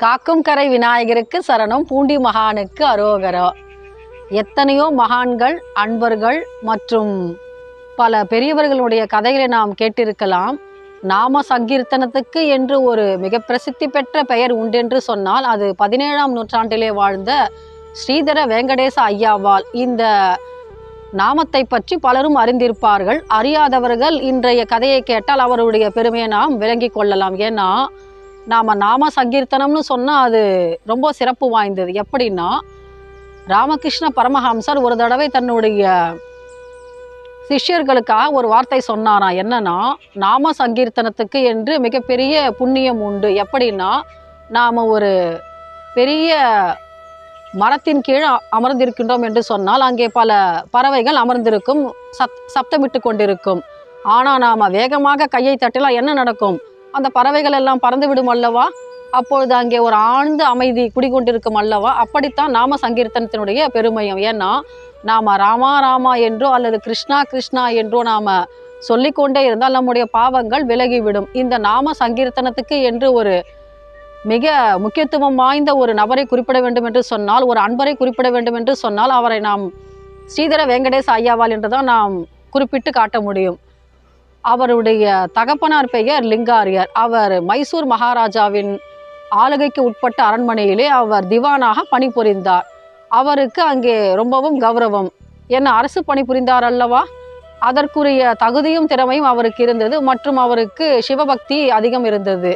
காக்கும் கரை விநாயகருக்கு சரணம் பூண்டி மகானுக்கு அரோகரோ. எத்தனையோ மகான்கள் அன்பர்கள் மற்றும் பல பெரியவர்களுடைய கதைகளை நாம் கேட்டிருக்கலாம். நாம சங்கீர்த்தனத்துக்கு என்று ஒரு மிக பிரசித்தி பெற்ற பெயர் உண்டென்று சொன்னால் அது பதினேழாம் நூற்றாண்டிலே வாழ்ந்த ஸ்ரீதர வெங்கடேச ஐயாவால். இந்த நாமத்தை பற்றி பலரும் அறிந்திருப்பார்கள். அறியாதவர்கள் இன்றைய கதையை கேட்டால் அவருடைய பெருமையை நாம் விளங்கிக் கொள்ளலாம். ஏன்னா நாம் நாம சங்கீர்த்தனம்னு சொன்னால் அது ரொம்ப சிறப்பு வாய்ந்தது. எப்படின்னா ராமகிருஷ்ண பரமஹம்சர் ஒரு தடவை தன்னுடைய சிஷ்யர்களுக்காக ஒரு வார்த்தை சொன்னாராம். என்னன்னா நாம சங்கீர்த்தனத்துக்கு என்று மிகப்பெரிய புண்ணியம் உண்டு. எப்படின்னா நாம் ஒரு பெரிய மரத்தின் கீழ் அமர்ந்திருக்கின்றோம் என்று சொன்னால் அங்கே பல பறவைகள் அமர்ந்திருக்கும் சத் சப்தமிட்டு கொண்டிருக்கும். ஆனால் நாம் வேகமாக கையை தட்டினால் என்ன நடக்கும்? அந்த பறவைகள் எல்லாம் பறந்து விடும் அல்லவா? அப்பொழுது அங்கே ஒரு ஆழ்ந்த அமைதி குடிகொண்டிருக்கும் அல்லவா? அப்படித்தான் நாம சங்கீர்த்தனத்தினுடைய பெருமையும். ஏன்னா நாம ராமா ராமா என்றோ அல்லது கிருஷ்ணா கிருஷ்ணா என்றோ நாம சொல்லிக்கொண்டே இருந்தால் நம்முடைய பாவங்கள் விலகிவிடும். இந்த நாம சங்கீர்த்தனத்துக்கு என்று ஒரு மிக முக்கியத்துவம் வாய்ந்த ஒரு நபரை குறிப்பிட வேண்டும் என்று சொன்னால் ஒரு அன்பரை குறிப்பிட வேண்டும் என்று சொன்னால் அவரை நாம் ஸ்ரீதர வெங்கடேஷ் ஐயாவால் என்று தான் நாம் குறிப்பிட்டு காட்ட முடியும். அவருடைய தகப்பனார் பெயர் லிங்காரியர். அவர் மைசூர் மகாராஜாவின் ஆளுகைக்கு உட்பட்ட அரண்மனையிலே அவர் திவானாக பணிபுரிந்தார். அவருக்கு அங்கே ரொம்பவும் கௌரவம். என்ன அரசு பணிபுரிந்தார் அல்லவா? அதற்குரிய தகுதியும் திறமையும் அவருக்கு இருந்தது. மற்றும் அவருக்கு சிவபக்தி அதிகம் இருந்தது.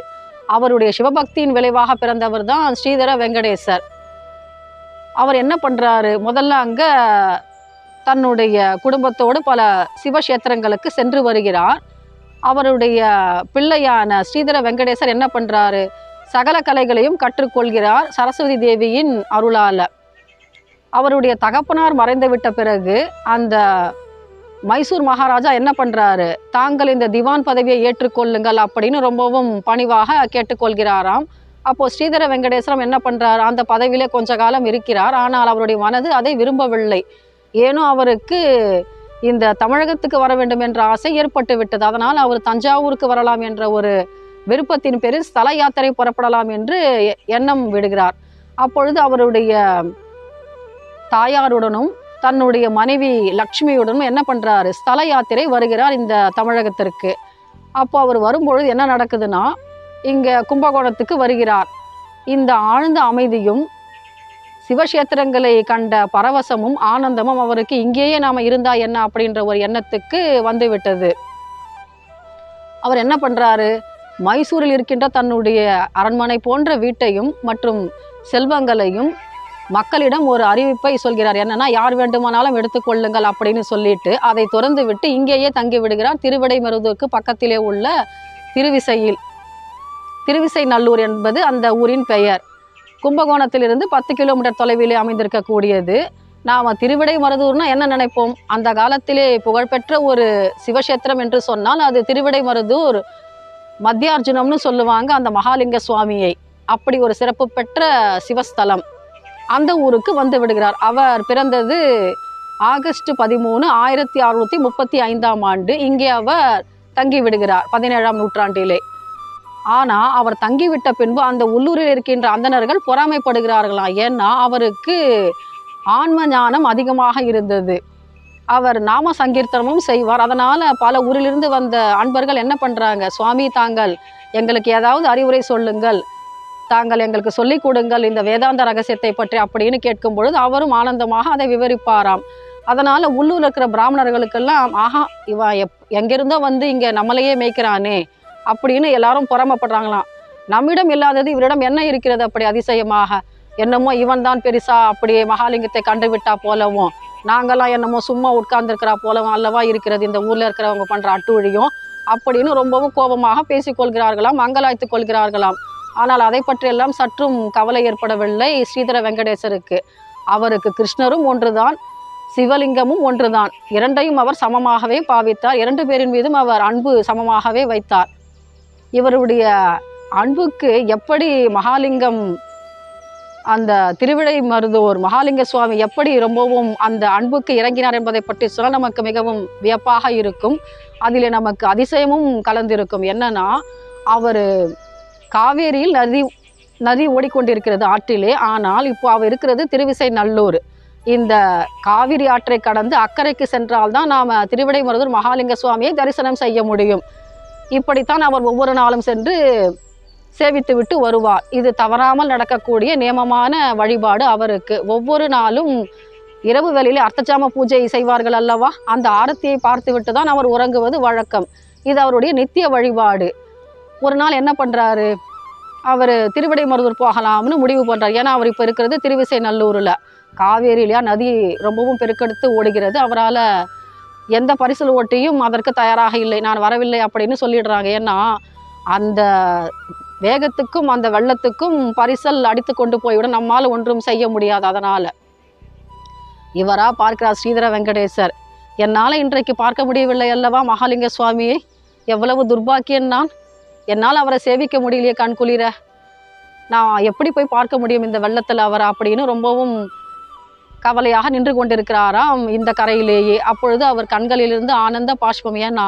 அவருடைய சிவபக்தியின் விளைவாக பிறந்தவர் தான் ஸ்ரீதர வெங்கடேசர். அவர் என்ன பண்ணுறாரு முதல்ல அங்கே தன்னுடைய குடும்பத்தோடு பல சிவக்ஷேத்திரங்களுக்கு சென்று வருகிறார். அவருடைய பிள்ளையான ஸ்ரீதர வெங்கடேசர் என்ன பண்ணுறாரு சகல கலைகளையும் கற்றுக்கொள்கிறார் சரஸ்வதி தேவியின் அருளால். அவருடைய தகப்பனார் மறைந்து விட்ட பிறகு அந்த மைசூர் மகாராஜா என்ன பண்ணுறாரு தாங்கள் இந்த திவான் பதவியை ஏற்றுக்கொள்ளுங்கள் அப்படின்னு ரொம்பவும் பணிவாக கேட்டுக்கொள்கிறாராம். அப்போது ஸ்ரீதர வெங்கடேஸ்வரம் என்ன பண்ணுறாரு அந்த பதவியிலே கொஞ்ச காலம் இருக்கிறார். ஆனால் அவருடைய மனது அதை விரும்பவில்லை. ஏனோ அவருக்கு இந்த தமிழகத்துக்கு வர வேண்டும் என்ற ஆசை ஏற்பட்டு விட்டது. அதனால் அவர் தஞ்சாவூருக்கு வரலாம் என்ற ஒரு விருப்பத்தின் பேரில் ஸ்தல யாத்திரை புறப்படலாம் என்று எ- எண்ணம் விடுகிறார். அப்பொழுது அவருடைய தாயாருடனும் தன்னுடைய மனைவி லக்ஷ்மியுடனும் என்ன பண்ணுறாரு ஸ்தல யாத்திரை வருகிறார் இந்த தமிழகத்திற்கு. அப்போ அவர் வரும்பொழுது என்ன நடக்குதுன்னா இங்கே கும்பகோணத்துக்கு வருகிறார். இந்த ஆழ்ந்த அமைதியும் சிவக்ஷேத்திரங்களை கண்ட பரவசமும் ஆனந்தமும் அவருக்கு இங்கேயே நாம் இருந்தா என்ன அப்படின்ற ஒரு எண்ணத்துக்கு வந்துவிட்டது. அவர் என்ன பண்ணுறாரு மைசூரில் இருக்கின்ற தன்னுடைய அரண்மனை போன்ற வீட்டையும் மற்றும் செல்வங்களையும் மக்களிடம் ஒரு அறிவிப்பை சொல்கிறார். என்னன்னா யார் வேண்டுமானாலும் எடுத்துக்கொள்ளுங்கள் அப்படின்னு சொல்லிட்டு அதை திறந்து விட்டு இங்கேயே தங்கி விடுகிறார். திருவிடைமருதுக்கு பக்கத்திலே உள்ள திருவிசையில். திருவிசை நல்லூர் என்பது அந்த ஊரின் பெயர். கும்பகோணத்திலிருந்து பத்து கிலோமீட்டர் தொலைவிலே அமைந்திருக்கக்கூடியது. நாம் திருவிடை மருதூர்னா என்ன நினைப்போம்? அந்த காலத்திலே புகழ்பெற்ற ஒரு சிவக்ஷேத்திரம் என்று சொன்னால் அது திருவிடை மருதூர் மத்தியார்ஜுனம்னு சொல்லுவாங்க அந்த மகாலிங்க சுவாமியை. அப்படி ஒரு சிறப்பு பெற்ற சிவஸ்தலம். அந்த ஊருக்கு வந்து விடுகிறார். அவர் பிறந்தது ஆகஸ்ட் பதிமூணு ஆயிரத்தி அறுநூற்றி முப்பத்தி ஐந்தாம் ஆண்டு. இங்கே அவர் தங்கி விடுகிறார் பதினேழாம் நூற்றாண்டிலே. ஆனா அவர் தங்கிவிட்ட பின்பு அந்த உள்ளூரில் இருக்கின்ற அந்தணர்கள் பொறாமைப்படுகிறார்களாம் ஏன்னா அவருக்கு ஆன்ம ஞானம் அதிகமாக இருந்தது. அவர் நாம சங்கீர்த்தனமும் செய்வார். அதனால் பல ஊரிலிருந்து வந்த அன்பர்கள் என்ன பண்ணுறாங்க சுவாமி தாங்கள் எங்களுக்கு ஏதாவது அறிவுரை சொல்லுங்கள். தாங்கள் எங்களுக்கு சொல்லிக் கொடுங்கள் இந்த வேதாந்த ரகசியத்தை பற்றி அப்படின்னு கேட்கும் பொழுது அவரும் ஆனந்தமாக அதை விவரிப்பாராம். அதனால் உள்ளூரில் இருக்கிற பிராமணர்களுக்கெல்லாம் ஆஹா இவன் எப் எங்கிருந்தோ வந்து இங்கே நம்மளையே மேய்க்கிறானே. அப்படின்னு எல்லாரும் புறமப்படுறாங்களாம். நம்மிடம் இல்லாதது இவரிடம் என்ன இருக்கிறது அப்படி அதிசயமாக? என்னமோ இவன் தான் பெருசா அப்படி மகாலிங்கத்தை கண்டுவிட்டா போலவும் நாங்கெல்லாம் என்னமோ சும்மா உட்கார்ந்துருக்கிறா போலவும் அல்லவா இருக்கிறது இந்த ஊர்ல இருக்கிறவங்க பண்ற அட்டுழியும் அப்படின்னு ரொம்பவும் கோபமாக பேசிக்கொள்கிறார்களாம் மங்கலாய்த்துக் கொள்கிறார்களாம். ஆனால் அதை பற்றியெல்லாம் சற்றும் கவலை ஏற்படவில்லை ஸ்ரீதர வெங்கடேசருக்கு. அவருக்கு கிருஷ்ணரும் ஒன்றுதான் சிவலிங்கமும் ஒன்றுதான். இரண்டையும் அவர் சமமாகவே பாவித்தார். இரண்டு பேரின் மீதும் அவர் அன்பு சமமாகவே வைத்தார். இவருடைய அன்புக்கு எப்படி மகாலிங்கம் அந்த திருவிடை மருதூர் மகாலிங்க சுவாமி எப்படி ரொம்பவும் அந்த அன்புக்கு இறங்கினார் என்பதை பற்றி சொல்ல நமக்கு மிகவும் வியப்பாக இருக்கும். அதில் நமக்கு அதிசயமும் கலந்திருக்கும். என்னன்னா அவர் காவேரியில் நதி நதி ஓடிக்கொண்டிருக்கிறது ஆற்றிலே. ஆனால் இப்போ அவர் இருக்கிறது திருவிசை நல்லூர். இந்த காவிரி ஆற்றை கடந்து அக்கறைக்கு சென்றால்தான் நாம் திருவிடை மருதூர் மகாலிங்க சுவாமியை தரிசனம் செய்ய முடியும். இப்படித்தான் அவர் ஒவ்வொரு நாளும் சென்று சேவித்து விட்டு வருவார். இது தவறாமல் நடக்கக்கூடிய நியமமான வழிபாடு அவருக்கு. ஒவ்வொரு நாளும் இரவு வேளையில் அர்த்தஜாம பூஜை செய்வார்கள் அல்லவா? அந்த ஆரத்தியை பார்த்துவிட்டு தான் அவர் உறங்குவது வழக்கம். இது அவருடைய நித்திய வழிபாடு. ஒரு நாள் என்ன பண்ணுறாரு அவர் திருவிடைமருதூர் போகலாம்னு முடிவு பண்ணுறார் ஏன்னா அவர் இப்போ இருக்கிறது திருவிசை நல்லூரில் காவேரியிலையா? நதி ரொம்பவும் பெருக்கெடுத்து ஓடுகிறது. அவரால் எந்த பரிசல் ஓட்டியும் அதற்கு தயாராக இல்லை நான் வரவில்லை அப்படின்னு சொல்லிடுறாங்க. ஏன்னா அந்த வேகத்துக்கும் அந்த வெள்ளத்துக்கும் பரிசல் அடித்து கொண்டு போய்விட நம்மால் ஒன்றும் செய்ய முடியாது அதனால். இவராக பார்க்கிறார் ஸ்ரீதர வெங்கடேசர். என்னால் இன்றைக்கு பார்க்க முடியவில்லை அல்லவா மகாலிங்க சுவாமியை? எவ்வளவு துர்பாக்கியன் நான். என்னால் அவரை சேவிக்க முடியலையே கண் குளிர. நான் எப்படி போய் பார்க்க முடியும் இந்த வெள்ளத்தில் அவரை அப்படின்னு ரொம்பவும் கவலையாக நின்று கொண்டிருக்கிறாராம் இந்த கரையிலேயே. அப்பொழுது அவர் கண்களிலிருந்து ஆனந்த பாஷ்பம் ஏன்னா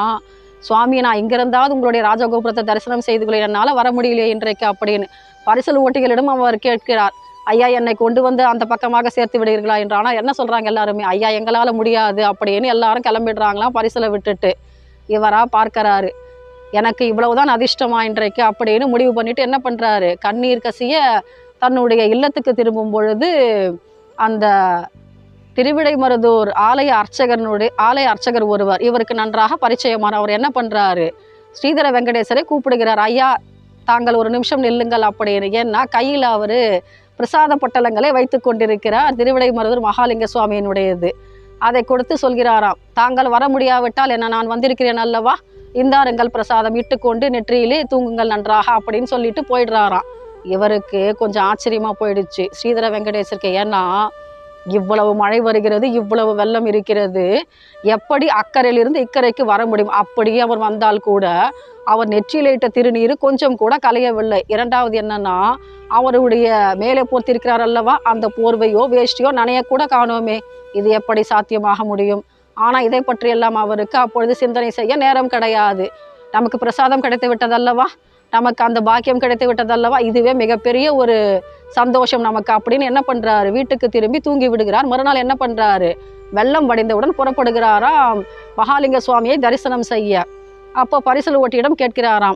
சுவாமி நான் இங்கிருந்தாவது உங்களுடைய ராஜகோபுரத்தை தரிசனம் செய்து கொள்ள என்னால் வர முடியலையே இன்றைக்கு அப்படின்னு பரிசல் ஓட்டிகளிடம் அவர் கேட்கிறார். ஐயா என்னை கொண்டு வந்து அந்த பக்கமாக சேர்த்து விடுகிறீர்களா? என்று ஆனால் என்ன சொல்கிறாங்க எல்லாருமே? ஐயா எங்களால் முடியாது அப்படின்னு எல்லாரும் கிளம்பிடுறாங்களாம் பரிசலை விட்டுட்டு. இவராக பார்க்கறாரு. எனக்கு இவ்வளவுதான் அதிர்ஷ்டமா இன்றைக்கு அப்படின்னு முடிவு பண்ணிட்டு என்ன பண்ணுறாரு கண்ணீர் கசிய தன்னுடைய இல்லத்துக்கு திரும்பும் பொழுது அந்த திருவிடைமருதூர் ஆலய அர்ச்சகனுடைய ஆலய அர்ச்சகர் ஒருவர் இவருக்கு நன்றாக பரிச்சயமான அவர் என்ன பண்ணுறாரு ஸ்ரீதர வெங்கடேசரை கூப்பிடுகிறார். ஐயா தாங்கள் ஒரு நிமிஷம் நில்லுங்கள் அப்படின்னு. ஏன்னா கையில் அவர் பிரசாத பொட்டலங்களை வைத்து கொண்டிருக்கிறார் திருவிடைமருதூர் மகாலிங்க சுவாமியினுடையது. அதை கொடுத்து சொல்கிறாராம் தாங்கள் வர முடியாவிட்டால் என்ன நான் வந்திருக்கிறேன் அல்லவா? இந்தாருங்கள் பிரசாதம் இட்டுக்கொண்டு நெற்றியிலே தூங்குங்கள் நன்றாக அப்படின்னு சொல்லிட்டு போயிடுறாராம். இவருக்கு கொஞ்சம் ஆச்சரியமாக போயிடுச்சு. ஸ்ரீதர வெங்கடேசருக்கு ஏன்னா இவ்வளவு மழை வருகிறது இவ்வளவு வெள்ளம் இருக்கிறது எப்படி அக்கறையிலிருந்து இக்கரைக்கு வர முடியும்? அப்படியே அவர் வந்தால் கூட அவர் நெற்றியிலிட்ட திருநீர் கொஞ்சம் கூட கலையவில்லை இரண்டாவது என்னன்னா அவருடைய மேலே போர்த்திருக்கிறார் அல்லவா அந்த போர்வையோ வேஷ்டியோ நனையக்கூட காணோமே. இது எப்படி சாத்தியமாக முடியும்? ஆனால் இதை பற்றியெல்லாம் அவருக்கு அப்பொழுது சிந்தனை செய்ய நேரம் கிடையாது. நமக்கு பிரசாதம் கிடைத்து விட்டதல்லவா நமக்கு அந்த பாக்கியம் கிடைத்து விட்டதல்லவா? இதுவே மிகப்பெரிய ஒரு சந்தோஷம் நமக்கு. அப்படின்னு என்ன பண்றாரு? வீட்டுக்கு திரும்பி தூங்கி விடுகிறார். மறுநாள் என்ன பண்றாரு? வெள்ளம் வடிந்தவுடன் புறப்படுகிறாராம். மகாலிங்க சுவாமியை தரிசனம் செய்ய. அப்போ பரிசல் ஓட்டியிடம் கேட்கிறாராம்.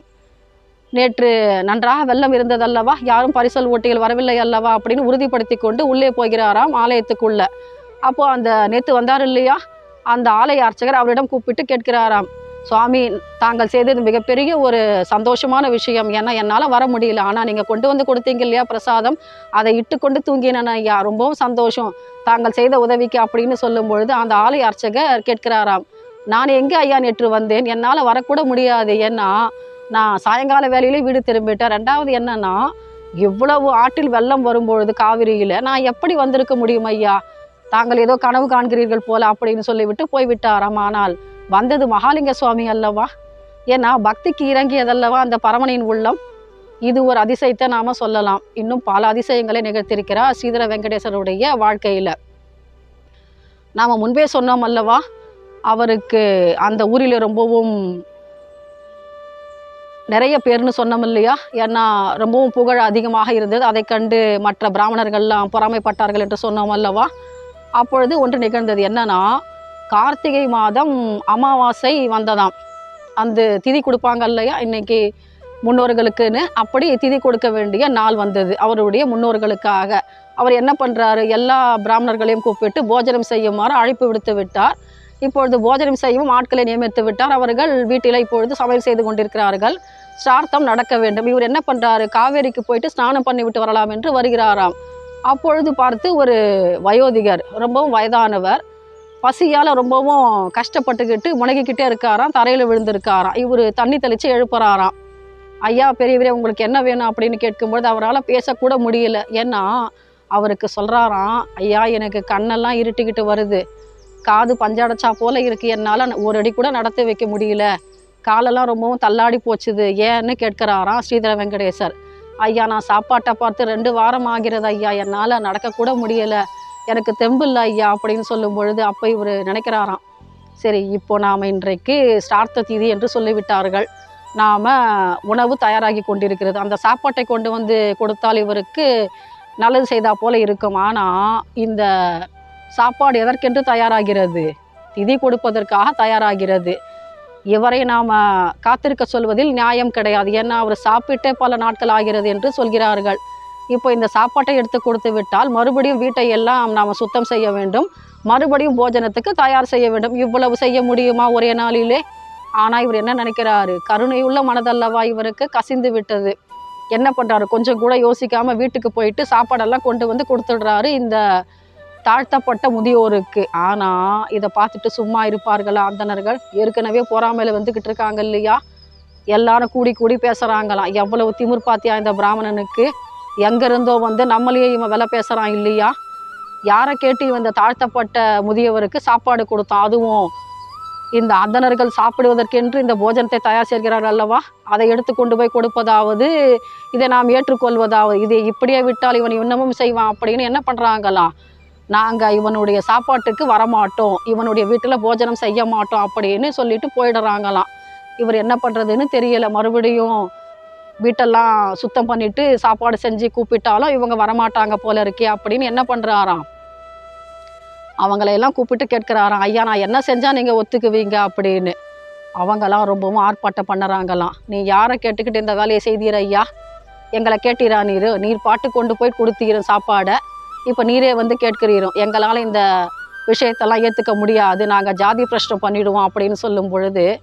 நேற்று நன்றாக வெள்ளம் இருந்ததல்லவா? யாரும் பரிசல் ஓட்டிகள் வரவில்லை அல்லவா? அப்படின்னு உறுதிப்படுத்தி கொண்டு உள்ளே போகிறாராம் ஆலயத்துக்குள்ள. அப்போ அந்த நேற்று வந்தார் இல்லையா? அந்த ஆலய அர்ச்சகர் அவரிடம் கூப்பிட்டு கேட்கிறாராம். சுவாமி தாங்கள் செய்தது மிகப்பெரிய ஒரு சந்தோஷமான விஷயம். ஏன்னா என்னால் வர முடியல. ஆனால் நீங்கள் கொண்டு வந்து கொடுத்தீங்க இல்லையா பிரசாதம்? அதை இட்டுக்கொண்டு தூங்கினேன் ஐயா. ரொம்பவும் சந்தோஷம். தாங்கள் செய்த உதவிக்கு அப்படின்னு சொல்லும் பொழுது அந்த ஆலய அர்ச்சகர் கேட்கிறாராம் நான் எங்கே ஐயா நேற்று வந்தேன்? என்னால் வரக்கூட முடியாது. ஏன்னா நான் சாயங்கால வேலையிலே வீடு திரும்பிட்டேன். ரெண்டாவது என்னன்னா இவ்வளவு ஆற்றில் வெள்ளம் வரும்பொழுது காவிரியில் நான் எப்படி வந்திருக்க முடியும் ஐயா? தாங்கள் ஏதோ கனவு காண்கிறீர்கள் போல அப்படின்னு சொல்லிவிட்டு போய்விட்டாராம். ஆனால் வந்தது மகாலிங்க சுவாமி அல்லவா? ஏன்னா பக்திக்கு இறங்கியதல்லவா அந்த பரமனின் உள்ளம்? இது ஒரு அதிசயத்தை நாம சொல்லலாம். இன்னும் பல அதிசயங்களை நிகழ்த்திருக்கிறார் ஸ்ரீதர வெங்கடேசருடைய வாழ்க்கையில். நாம் முன்பே சொன்னோம் அல்லவா அவருக்கு அந்த ஊரில் ரொம்பவும் நிறைய பேர்னு சொன்னோம் இல்லையா? ஏன்னா ரொம்பவும் புகழ் அதிகமாக இருந்தது. அதை கண்டு மற்ற பிராமணர்கள்லாம் பொறாமைப்பட்டார்கள் என்று சொன்னோம் அல்லவா? அப்பொழுது ஒன்று நிகழ்ந்தது என்னன்னா கார்த்திகை மாதம் அமாவாசை வந்ததாம். அந்த திதி கொடுப்பாங்க இல்லையா? இன்னைக்கு முன்னோர்களுக்குன்னு அப்படி திதி கொடுக்க வேண்டிய நாள் வந்தது. அவருடைய முன்னோர்களுக்காக. அவர் என்ன பண்ணுறாரு எல்லா பிராமணர்களையும் கூப்பிட்டு போஜனம் செய்யுமாறு அழைப்பு விடுத்து விட்டார். இப்பொழுது போஜனம் செய்யவும் ஆட்களை நியமித்து விட்டார். அவர்கள் வீட்டில் இப்பொழுது சமையல் செய்து கொண்டிருக்கிறார்கள். ஸ்டார்த்தம் நடக்க வேண்டும். இவர் என்ன பண்ணுறாரு காவேரிக்கு போயிட்டு ஸ்நானம் பண்ணிவிட்டு வரலாம் என்று வருகிறாராம். அப்பொழுது பார்த்து ஒரு வயோதிகர் ரொம்பவும் வயதானவர் பசியால் ரொம்பவும் கஷ்டப்பட்டுக்கிட்டு முனகிக்கிட்டே இருக்காராம் தரையில் விழுந்திருக்காராம். இவர் தண்ணி தெளித்து எழுப்புறாராம். ஐயா பெரியவரே உங்களுக்கு என்ன வேணும் அப்படின்னு கேட்கும்போது அவரால் பேசக்கூட முடியல. ஏன்னா அவருக்கு சொல்கிறாராம் ஐயா எனக்கு கண்ணெல்லாம் இருட்டிக்கிட்டு வருது. காது பஞ்சடைச்சா போல் இருக்குது என்னால் ஒரு அடி கூட நடத்தி வைக்க முடியல. காலெல்லாம் ரொம்பவும் தள்ளாடி போச்சுது. ஏன்னு கேட்குறாராம் ஸ்ரீதர வெங்கடேசர். ஐயா நான் சாப்பாட்டை பார்த்து ரெண்டு வாரம் ஆகிறது ஐயா. என்னால் நடக்கக்கூட முடியலை. எனக்கு தெம்பு ஐயா அப்படின்னு சொல்லும் பொழுது அப்போ இவர் நினைக்கிறாராம். சரி இப்போ நாம் இன்றைக்கு ஸ்டார்த்த தீதி என்று சொல்லிவிட்டார்கள். நாம் உணவு தயாராகி கொண்டிருக்கிறது. அந்த சாப்பாட்டை கொண்டு வந்து கொடுத்தால் இவருக்கு நல்லது செய்தா போல இருக்கும். ஆனால் இந்த சாப்பாடு எதற்கென்று தயாராகிறது? திதி கொடுப்பதற்காக தயாராகிறது. இவரை நாம் காத்திருக்க சொல்வதில் நியாயம் கிடையாது. ஏன்னா அவர் சாப்பிட்டே பல நாட்கள் ஆகிறது என்று சொல்கிறார்கள். இப்போ இந்த சாப்பாட்டை எடுத்து கொடுத்து விட்டால் மறுபடியும் வீட்டை எல்லாம் நாம் சுத்தம் செய்ய வேண்டும். மறுபடியும் போஜனத்துக்கு தயார் செய்ய வேண்டும். இவ்வளவு செய்ய முடியுமா ஒரே நாளிலே? ஆனால் இவர் என்ன நினைக்கிறாரு? கருணையுள்ள மனதல்லவா இவருக்கு கசிந்து விட்டது. என்ன பண்ணுறாரு கொஞ்சம் கூட யோசிக்காமல் வீட்டுக்கு போயிட்டு சாப்பாடெல்லாம் கொண்டு வந்து கொடுத்துடுறாரு இந்த தாழ்த்தப்பட்ட முதியோருக்கு. ஆனால் இதை பார்த்துட்டு சும்மா இருப்பார்களா அந்தணர்கள்? ஏற்கனவே பொறாமையில் வந்துக்கிட்டு இருக்காங்க இல்லையா? எல்லாரும் கூடி கூடி பேசுகிறாங்களாம் எவ்வளவு திமிர் பாத்தியா இந்த பிராமணனுக்கு? எங்கேருந்தோ வந்து நம்மளையே இவன் விலை பேசுகிறான் இல்லையா? யாரை கேட்டு இவன் இந்த தாழ்த்தப்பட்ட முதியவருக்கு சாப்பாடு கொடுத்தான்? அதுவும் இந்த அந்தனர்கள் சாப்பிடுவதற்கென்று இந்த போஜனத்தை தயார் செய்கிறார்கள் அல்லவா? அதை எடுத்து கொண்டு போய் கொடுப்பதாவது இதை நாம் ஏற்றுக்கொள்வதாவது இதை இப்படியே விட்டால் இவன் இன்னமும் செய்வான் அப்படின்னு என்ன பண்ணுறாங்களாம் நாங்கள் இவனுடைய சாப்பாட்டுக்கு வரமாட்டோம் இவனுடைய வீட்டில் போஜனம் செய்ய மாட்டோம் அப்படின்னு சொல்லிட்டு போயிடுறாங்களாம். இவர் என்ன பண்ணுறதுன்னு தெரியலை. மறுபடியும் வீட்டெல்லாம் சுத்தம் பண்ணிட்டு சாப்பாடு செஞ்சு கூப்பிட்டாலும் இவங்க வரமாட்டாங்க போல இருக்கே அப்படின்னு என்ன பண்ணுறாராம் அவங்களையெல்லாம் கூப்பிட்டு கேட்குறாராம் ஐயா நான் என்ன செஞ்சால் நீங்கள் ஒத்துக்குவீங்க? அப்படின்னு. அவங்கெல்லாம் ரொம்பவும் ஆர்ப்பாட்டம் பண்ணுறாங்களாம். நீ யாரை கேட்டுக்கிட்டு இந்த வேலையை செய்தீர் ஐயா? எங்களை கேட்டீரா நீர்? நீர் பாட்டு கொண்டு போய் கொடுத்தீரும் சாப்பாடை. இப்போ நீரே வந்து கேட்கிறீரும். எங்களால் இந்த விஷயத்தெல்லாம் ஏற்றுக்க முடியாது. நாங்கள் ஜாதி பிரஷ்டம் பண்ணிடுவோம் அப்படின்னு சொல்லும் பொழுது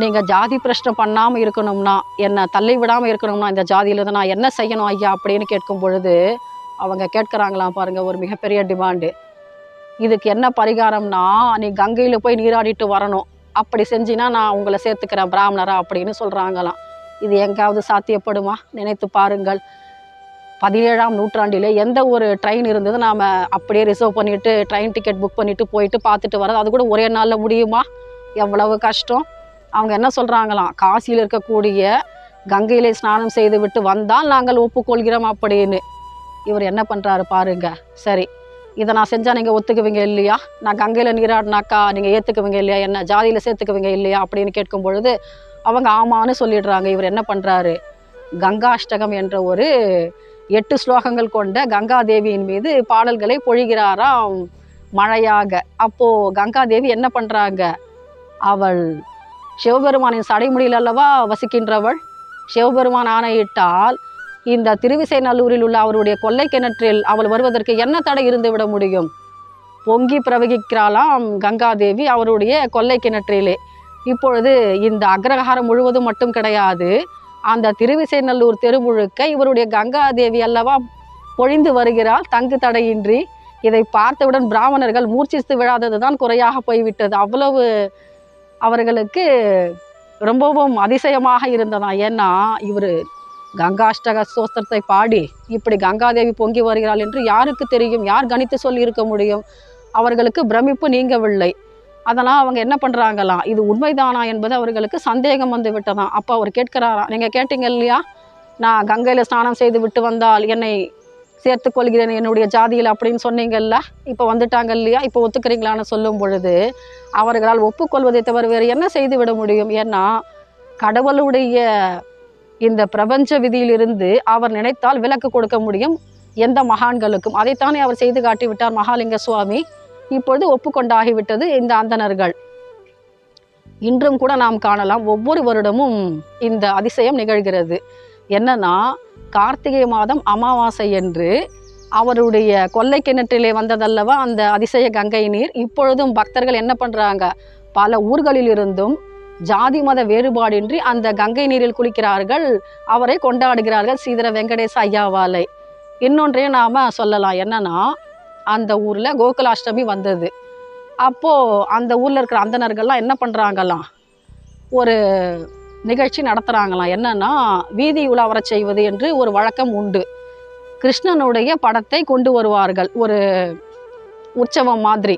நீங்கள் ஜாதி பிரச்சனை பண்ணாமல் இருக்கணும்னா என்னை தள்ளி விடாமல் இருக்கணும்னா இந்த ஜாதியிலேருந்து நான் என்ன செய்யணும் ஐயா அப்படின்னு கேட்கும் பொழுது அவங்க கேட்குறாங்களாம் பாருங்கள் ஒரு மிகப்பெரிய டிமாண்டு. இதுக்கு என்ன பரிகாரம்னா நீ கங்கையில் போய் நீராடிட்டு வரணும். அப்படி செஞ்சினா நான் உங்களை சேர்த்துக்கிறேன் பிராமணரா அப்படின்னு சொல்கிறாங்களாம் இது எங்காவது சாத்தியப்படுமா? நினைத்து பாருங்கள். பதினேழாம் நூற்றாண்டிலே எந்த ஒரு ட்ரெயின் இருந்தது நாம் அப்படியே ரிசர்வ் பண்ணிட்டு ட்ரெயின் டிக்கெட் புக் பண்ணிவிட்டு போயிட்டு பார்த்துட்டு வர்றது அது கூட ஒரே நாளில் முடியுமா? எவ்வளவு கஷ்டம். அவங்க என்ன சொல்கிறாங்களாம் காசியில் இருக்கக்கூடிய கங்கையிலே ஸ்நானம் செய்து விட்டு வந்தால் நாங்கள் ஒப்புக்கொள்கிறோம் அப்படின்னு. இவர் என்ன பண்ணுறாரு பாருங்க. சரி இதை நான் செஞ்சால் நீங்கள் ஒத்துக்குவீங்க இல்லையா? நான் கங்கையில் நீராடினாக்கா நீங்கள் ஏற்றுக்குவீங்க இல்லையா? என்ன ஜாதியில் சேர்த்துக்குவீங்க இல்லையா? அப்படின்னு கேட்கும் பொழுது அவங்க ஆமான்னு சொல்லிடுறாங்க. இவர் என்ன பண்ணுறாரு கங்காஷ்டகம் என்ற ஒரு எட்டு ஸ்லோகங்கள் கொண்ட கங்காதேவியின் மீது பாடல்களை பொழிகிறாராம் மழையாக. அப்போது கங்காதேவி என்ன பண்ணுறாங்க அவள் சிவபெருமானின் சடைமுடியில் அல்லவா வசிக்கின்றவள். சிவபெருமான் ஆணையிட்டால் இந்த திருவிசை நல்லூரில் உள்ள அவருடைய கொல்லை கிணற்றில் அவள் வருவதற்கு என்ன தடை இருந்து விட முடியும்? பொங்கி பிரவகிக்கிறாளாம் கங்காதேவி அவருடைய கொல்லை கிணற்றிலே. இப்பொழுது இந்த அக்ரஹாரம் முழுவதும் மட்டும் கிடையாது. அந்த திருவிசைநல்லூர் தெரு முழுக்க இவருடைய கங்காதேவி அல்லவா பொழிந்து வருகிறாள். தங்கு தடையின்றி. இதை பார்த்தவுடன் பிராமணர்கள் மூர்ச்சித்து விழாதது தான் குறையாக போய்விட்டது. அவ்வளவு அவர்களுக்கு ரொம்பவும் அதிசயமாக இருந்ததாம் ஏன்னா இவர் கங்காஷ்டக சோஸ்திரத்தை பாடி இப்படி கங்காதேவி பொங்கி வருகிறாள் என்று யாருக்கு தெரியும்? யார் கணித்து சொல்லி இருக்க முடியும்? அவர்களுக்கு பிரமிப்பு நீங்கவில்லை. அதெல்லாம் அவங்க என்ன பண்ணுறாங்களாம் இது உண்மைதானா என்பது அவர்களுக்கு சந்தேகம் வந்து விட்டதாம் அப்போ அவர் கேட்கிறாராம் நீங்கள் கேட்டீங்க இல்லையா? நான் கங்கையில் ஸ்நானம் செய்து விட்டு வந்தால் என்னை சேர்த்துக்கொள்கிறேன் என்னுடைய ஜாதியில் அப்படின்னு சொன்னீங்கல்ல இப்போ வந்துட்டாங்க இல்லையா? இப்போ ஒத்துக்கிறீங்களான்னு சொல்லும் பொழுது அவர்களால் ஒப்புக்கொள்வதை தவிர வேறு என்ன செய்து விட முடியும்? ஏன்னா கடவுளுடைய இந்த பிரபஞ்ச விதியிலிருந்து அவர் நினைத்தால் விலக்கு கொடுக்க முடியும் எந்த மகான்களுக்கும். அதைத்தானே அவர் செய்து காட்டி விட்டார் மகாலிங்க சுவாமி. இப்பொழுது ஒப்புக்கொண்டாகிவிட்டது இந்த அந்தணர்கள். இன்றும் கூட நாம் காணலாம் ஒவ்வொரு வருடமும் இந்த அதிசயம் நிகழ்கிறது. என்னன்னா கார்த்திகை மாதம் அமாவாசை என்று அவருடைய கொல்லை கிணற்றிலே வந்ததல்லவா அந்த அதிசய கங்கை நீர். இப்பொழுதும் பக்தர்கள் என்ன பண்ணுறாங்க பல ஊர்களிலிருந்தும் ஜாதி மத வேறுபாடின்றி அந்த கங்கை நீரில் குளிக்கிறார்கள். அவரை கொண்டாடுகிறார்கள் சீதர வெங்கடேச ஐயாவாலை. இன்னொன்றையும் நாம் சொல்லலாம். என்னன்னா அந்த ஊரில் கோகுலாஷ்டமி வந்தது. அப்போது அந்த ஊரில் இருக்கிற அந்தனர்கள்லாம் என்ன பண்ணுறாங்களாம் ஒரு நிகழ்ச்சி நடத்துகிறாங்களாம் என்னன்னா வீதி உலா வரச் செய்வது என்று ஒரு வழக்கம் உண்டு. கிருஷ்ணனுடைய படத்தை கொண்டு வருவார்கள். ஒரு உற்சவம் மாதிரி.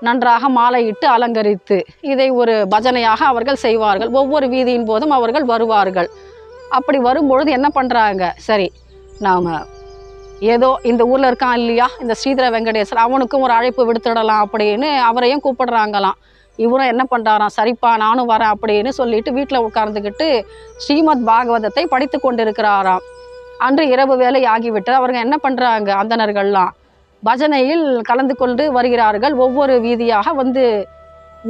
நன்றாக மாலையிட்டு அலங்கரித்து இதை ஒரு பஜனையாக அவர்கள் செய்வார்கள். ஒவ்வொரு வீதியின் போதும் அவர்கள் வருவார்கள். அப்படி வரும்பொழுது என்ன பண்ணுறாங்க சரி நாம் ஏதோ இந்த ஊரில் இருக்கான் இல்லையா? இந்த ஸ்ரீதர வெங்கடேசர் அவனுக்கும் ஒரு அழைப்பு விடுத்துடலாம் அப்படின்னு அவரையும் கூப்பிடுறாங்களாம். இவரும் என்ன பண்ணுறாராம் சரிப்பா நானும் வரேன் அப்படின்னு சொல்லிட்டு வீட்டில் உட்கார்ந்துக்கிட்டு ஸ்ரீமத் பாகவதத்தை படித்து கொண்டிருக்கிறாராம். அன்று இரவு வேலை ஆகிவிட்டு அவர்கள் என்ன பண்ணுறாங்க அந்தணர்கள்லாம்? பஜனையில் கலந்து கொண்டு வருகிறார்கள். ஒவ்வொரு வீதியாக வந்து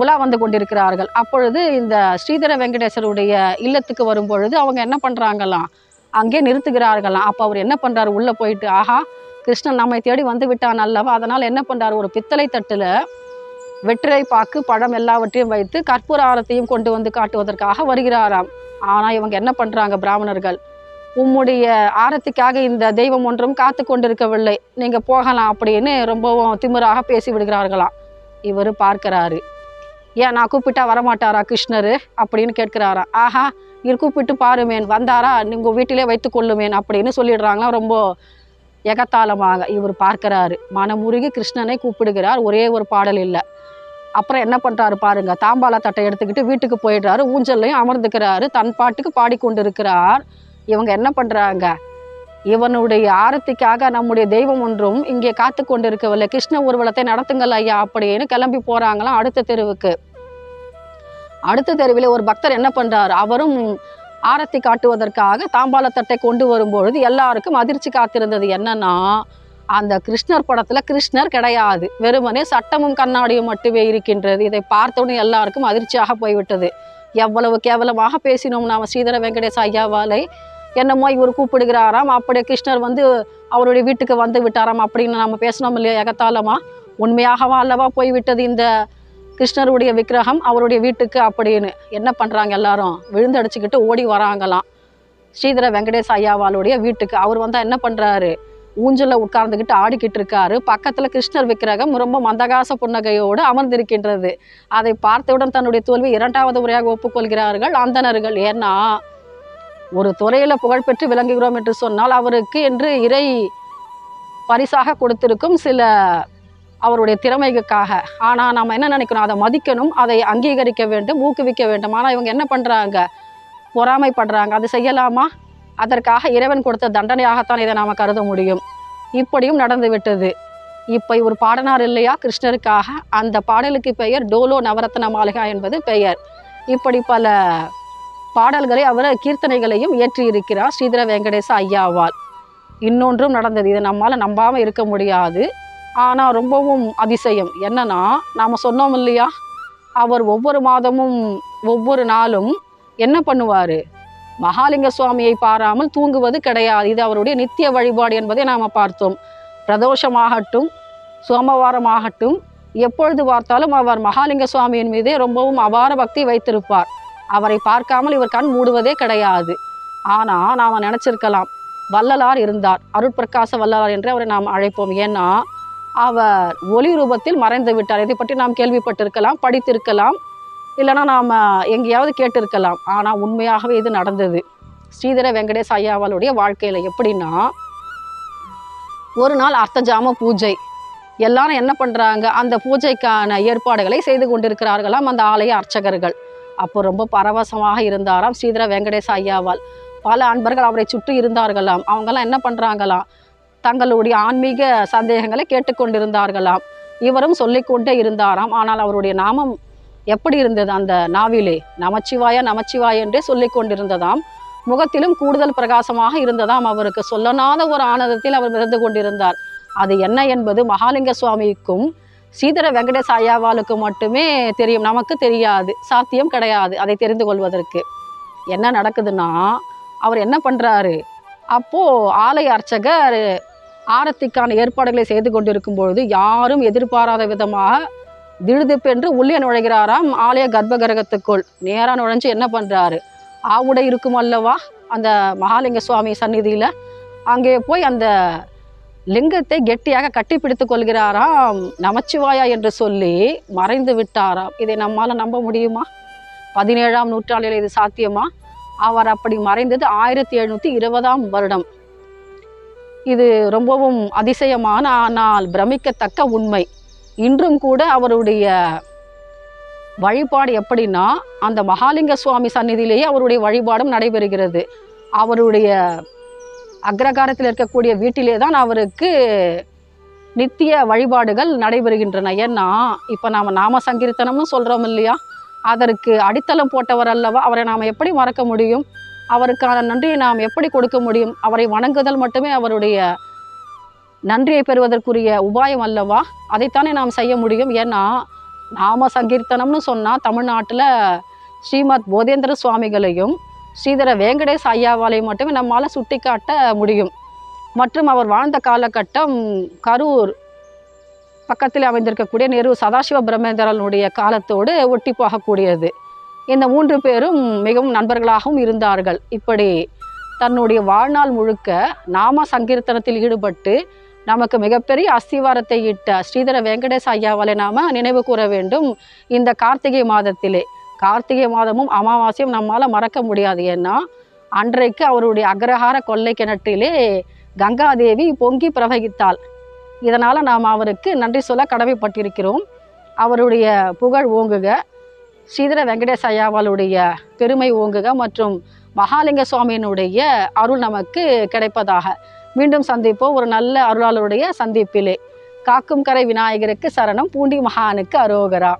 உலா வந்து கொண்டிருக்கிறார்கள். அப்பொழுது இந்த ஸ்ரீதர வெங்கடேசருடைய இல்லத்துக்கு வரும் பொழுது அவங்க என்ன பண்ணுறாங்களாம் அங்கே நிறுத்துகிறார்களாம். அப்போ அவர் என்ன பண்ணுறாரு உள்ளே போயிட்டு ஆஹா கிருஷ்ணன் நம்மை தேடி வந்து விட்டான் அல்லவா? அதனால் என்ன பண்ணுறாரு ஒரு பித்தளை தட்டில் வெற்றிலை பாக்கு பழம் எல்லாவற்றையும் வைத்து கற்பூர ஆரத்தையும் கொண்டு வந்து காட்டுவதற்காக வருகிறாராம். ஆனால் இவங்க என்ன பண்ணுறாங்க பிராமணர்கள்? உம்முடைய ஆரத்திக்காக இந்த தெய்வம் ஒன்றும் காத்து கொண்டிருக்கவில்லை. நீங்கள் போகலாம் அப்படின்னு ரொம்பவும் திமிராக பேசி விடுகிறார்களாம் இவர் பார்க்கிறாரு. ஏன் நான் கூப்பிட்டா வரமாட்டாரா கிருஷ்ணர்? அப்படின்னு கேட்கிறாரா ஆஹா இவர் கூப்பிட்டு பாருமேன் வந்தாரா? உங்கள் வீட்டிலே வைத்து கொள்ளுமேன் அப்படின்னு சொல்லிடுறாங்களா ரொம்ப எகத்தாளமாக இவர் பார்க்கிறாரு. மனமுருகி கிருஷ்ணனை கூப்பிடுகிறார். ஒரே ஒரு பாடல் இல்லை. அப்புறம் என்ன பண்ணுறாரு பாருங்க. தாம்பாள தட்டை எடுத்துக்கிட்டு வீட்டுக்கு போயிடுறாரு. ஊஞ்சல்லையும் அமர்ந்துக்கிறாரு. தன் பாட்டுக்கு பாடிக்கொண்டிருக்கிறார். இவங்க என்ன பண்ணுறாங்க இவனுடைய ஆரத்திக்காக நம்முடைய தெய்வம் ஒன்றும் இங்கே காத்து கொண்டிருக்கவில்லை. கிருஷ்ண ஊர்வலத்தை நடத்துங்கள் ஐயா அப்படின்னு கிளம்பி போகிறாங்களாம் அடுத்த தெருவுக்கு. அடுத்த தெருவில் ஒரு பக்தர் என்ன பண்ணுறாரு அவரும் ஆரத்தி காட்டுவதற்காக தாம்பாளத்தட்டை கொண்டு வரும்பொழுது எல்லாருக்கும் அதிர்ச்சி காத்திருந்தது என்னன்னா அந்த கிருஷ்ணர் படத்துல கிருஷ்ணர் கிடையாது. வெறுமனே சட்டமும் கண்ணாடியும் மட்டுமே இருக்கின்றது. இதை பார்த்தோன்னு எல்லாருக்கும் அதிர்ச்சியாக போய்விட்டது. எவ்வளவு கேவலமாக பேசினோம் நாம் ஸ்ரீதர வெங்கடேச ஐயாவாலை. என்னமோ இவர் கூப்பிடுகிறாராம். அப்படியே கிருஷ்ணர் வந்து அவருடைய வீட்டுக்கு வந்து விட்டாராம் அப்படின்னு நம்ம பேசினோம் இல்லையா எகத்தாலமா உண்மையாகவா அல்லவா போய்விட்டது இந்த கிருஷ்ணருடைய விக்கிரகம் அவருடைய வீட்டுக்கு அப்படின்னு என்ன பண்ணுறாங்க எல்லாரும்? விழுந்தடிச்சுக்கிட்டு ஓடி வராங்களாம். ஸ்ரீதர வெங்கடேஷ் ஐயாவாளுடைய வீட்டுக்கு. அவர் வந்தால் என்ன பண்ணுறாரு ஊஞ்சலில் உட்கார்ந்துக்கிட்டு ஆடிக்கிட்டு இருக்காரு. பக்கத்தில் கிருஷ்ணர் விக்கிரகம் ரொம்ப மந்தகாச புன்னகையோடு அமர்ந்திருக்கின்றது. அதை பார்த்தவுடன் தன்னுடைய தோல்வி இரண்டாவது முறையாக ஒப்புக்கொள்கிறார்கள் அந்தணர்கள். ஏன்னா ஒரு துறையில் புகழ்பெற்று விளங்குகிறோம் என்று சொன்னால் அவருக்கு என்று இறை பரிசாக கொடுத்திருக்கும் சில அவருடைய திறமைக்காக. ஆனால் நம்ம என்ன நினைக்கணும் அதை மதிக்கணும் அதை அங்கீகரிக்க வேண்டும் ஊக்குவிக்க வேண்டும். ஆனால் இவங்க என்ன பண்ணுறாங்க பொறாமைப்படுறாங்க. அது செய்யலாமா? அதற்காக இறைவன் கொடுத்த தண்டனையாகத்தான் இதை நாம் கருத முடியும். இப்படியும் நடந்து விட்டது. இப்போ இவர் பாடனார் இல்லையா? கிருஷ்ணருக்காக. அந்த பாடலுக்கு பெயர் டோலோ நவரத்ன மாளிகா என்பது பெயர். இப்படி பல பாடல்களை அவர் கீர்த்தனைகளையும் இயற்றியிருக்கிறார் ஸ்ரீதர வெங்கடேச ஐயாவால். இன்னொன்றும் நடந்தது. இதை நம்மால் நம்பாமல் இருக்க முடியாது. ஆனால் ரொம்பவும் அதிசயம். என்னன்னா நாம் சொன்னோம் இல்லையா? அவர் ஒவ்வொரு மாதமும் ஒவ்வொரு நாளும் என்ன பண்ணுவார்? மகாலிங்க சுவாமியை பாராமல் தூங்குவது கிடையாது. இது அவருடைய நித்திய வழிபாடு என்பதை நாம் பார்த்தோம். பிரதோஷமாகட்டும் சோமவாரமாகட்டும் எப்பொழுது பார்த்தாலும் அவர் மகாலிங்க சுவாமியின் மீதே ரொம்பவும் அபார பக்தி வைத்திருப்பார். அவரை பார்க்காமல் இவர் கண் மூடுவதே கிடையாது. ஆனால் நாம் நினச்சிருக்கலாம் வள்ளலார் இருந்தார். அருட்பிரகாச வள்ளலார் என்று அவரை நாம் அழைப்போம். ஏன்னா அவர் ஒளி ரூபத்தில் மறைந்து விட்டார். இதை பற்றி நாம் கேள்விப்பட்டிருக்கலாம் படித்திருக்கலாம் இல்லைன்னா நாம் எங்கேயாவது கேட்டிருக்கலாம். ஆனால் உண்மையாகவே இது நடந்தது. ஸ்ரீதர வெங்கடேஷ் ஐயாவளுடைய வாழ்க்கையில் எப்படின்னா ஒரு நாள் அர்த்தஜாம பூஜை. எல்லாரும் என்ன பண்ணுறாங்க அந்த பூஜைக்கான ஏற்பாடுகளை செய்து கொண்டிருக்கிறார்களாம் அந்த ஆலய அர்ச்சகர்கள். அப்போ ரொம்ப பரவசமாக இருந்தாராம் ஸ்ரீதர வெங்கடேஷ் ஐயாவால் பல அன்பர்கள் அவரை சுற்றி இருந்தார்களாம். அவங்கெல்லாம் என்ன பண்ணுறாங்களாம் தங்களுடைய ஆன்மீக சந்தேகங்களை கேட்டுக்கொண்டிருந்தார்களாம். இவரும் சொல்லிக்கொண்டே இருந்தாராம். ஆனால் அவருடைய நாமம் எப்படி இருந்தது அந்த நாவிலே? நமச்சிவாய நமச்சிவாய என்றே சொல்லிக் கொண்டிருந்ததாம் முகத்திலும் கூடுதல் பிரகாசமாக இருந்ததாம். அவருக்கு சொல்லனாத ஒரு ஆனந்தத்தில் அவர் மிதந்து கொண்டிருந்தார். அது என்ன என்பது மகாலிங்க சுவாமிக்கும் ஸ்ரீதர வெங்கடேச ஐயாவாளுக்கு மட்டுமே தெரியும். நமக்கு தெரியாது. சாத்தியம் கிடையாது அதை தெரிந்து கொள்வதற்கு. என்ன நடக்குதுன்னா அவர் என்ன பண்ணுறாரு அப்போது ஆலய அர்ச்சகர் ஆரத்திக்கான ஏற்பாடுகளை செய்து கொண்டிருக்கும் பொழுது யாரும் எதிர்பாராத விதமாக திடுதிப்பென்று உள்ளே நுழைகிறாராம் ஆலய கர்ப்பகிரகத்துக்குள். நேராக நுழைஞ்சு என்ன பண்ணுறாரு ஆவுடை இருக்கும் அல்லவா? அந்த மகாலிங்க சுவாமி சந்நிதியில். அங்கே போய் அந்த லிங்கத்தை கெட்டியாக கட்டிப்பிடித்து கொள்கிறாராம். நமச்சிவாயா என்று சொல்லி மறைந்து விட்டாராம். இதை நம்மால் நம்ப முடியுமா? பதினேழாம் நூற்றாண்டில் இது சாத்தியமா? அவர் அப்படி மறைந்தது ஆயிரத்தி எழுநூற்றி இருபதாம் வருடம். இது ரொம்பவும் அதிசயமான ஆனால் பிரமிக்கத்தக்க உண்மை. இன்றும் கூட அவருடைய வழிபாடு எப்படின்னா அந்த மகாலிங்க சுவாமி சந்நிதியிலேயே அவருடைய வழிபாடும் நடைபெறுகிறது. அவருடைய அக்ரகாரத்தில் இருக்கக்கூடிய வீட்டிலே தான் அவருக்கு நித்திய வழிபாடுகள் நடைபெறுகின்றன. ஏன்னா இப்போ நாம் நாம சங்கீர்த்தனம்னு சொல்கிறோம் இல்லையா? அதற்கு அடித்தளம் போட்டவர் அல்லவா? அவரை நாம் எப்படி மறக்க முடியும்? அவருக்கான நன்றியை நாம் எப்படி கொடுக்க முடியும்? அவரை வணங்குதல் மட்டுமே அவருடைய நன்றியை பெறுவதற்குரிய உபாயம் அல்லவா? அதைத்தானே நாம் செய்ய முடியும். ஏன்னா நாம சங்கீர்த்தனம்னு சொன்னால் தமிழ்நாட்டில் ஸ்ரீமத் போதேந்திர சுவாமிகளையும் ஸ்ரீதர வேங்கடேஷ் ஐயாவாலையும் மட்டுமே நம்மால் சுட்டி காட்ட முடியும். மற்றும் அவர் வாழ்ந்த காலகட்டம் கரூர் பக்கத்தில் அமைந்திருக்கக்கூடிய நேரு சதாசிவ பிரம்மேந்திரனுடைய காலத்தோடு ஒட்டி போகக்கூடியது. இந்த மூன்று பேரும் மிகவும் நண்பர்களாகவும் இருந்தார்கள். இப்படி தன்னுடைய வாழ்நாள் முழுக்க நாம சங்கீர்த்தனத்தில் ஈடுபட்டு நமக்கு மிகப்பெரிய அஸ்திவாரத்தை இட்ட ஸ்ரீதர வெங்கடேச ஐயாவாலே நாம நினைவு கூற வேண்டும். இந்த கார்த்திகை மாதத்திலே கார்த்திகை மாதமும் அமாவாசையும் நம்மால் மறக்க முடியாது. ஏன்னா அன்றைக்கு அவருடைய அக்ரஹார கொள்ளை கிணற்றிலே கங்காதேவி பொங்கி பிரவகித்தாள். இதனால் நாம் அவருக்கு நன்றி சொல்ல கடமைப்பட்டிருக்கிறோம். அவருடைய புகழ் ஓங்குக. ஸ்ரீதர வெங்கடேச ஐயாவாளுடைய பெருமை ஓங்குக மற்றும் மகாலிங்க சுவாமியினுடைய அருள் நமக்கு கிடைப்பதாக. மீண்டும் சந்திப்போம். ஒரு நல்ல அருளாளருடைய சந்திப்பிலே. காக்கும் கரை விநாயகருக்கு சரணம். பூண்டி மகானுக்கு அரோகரா.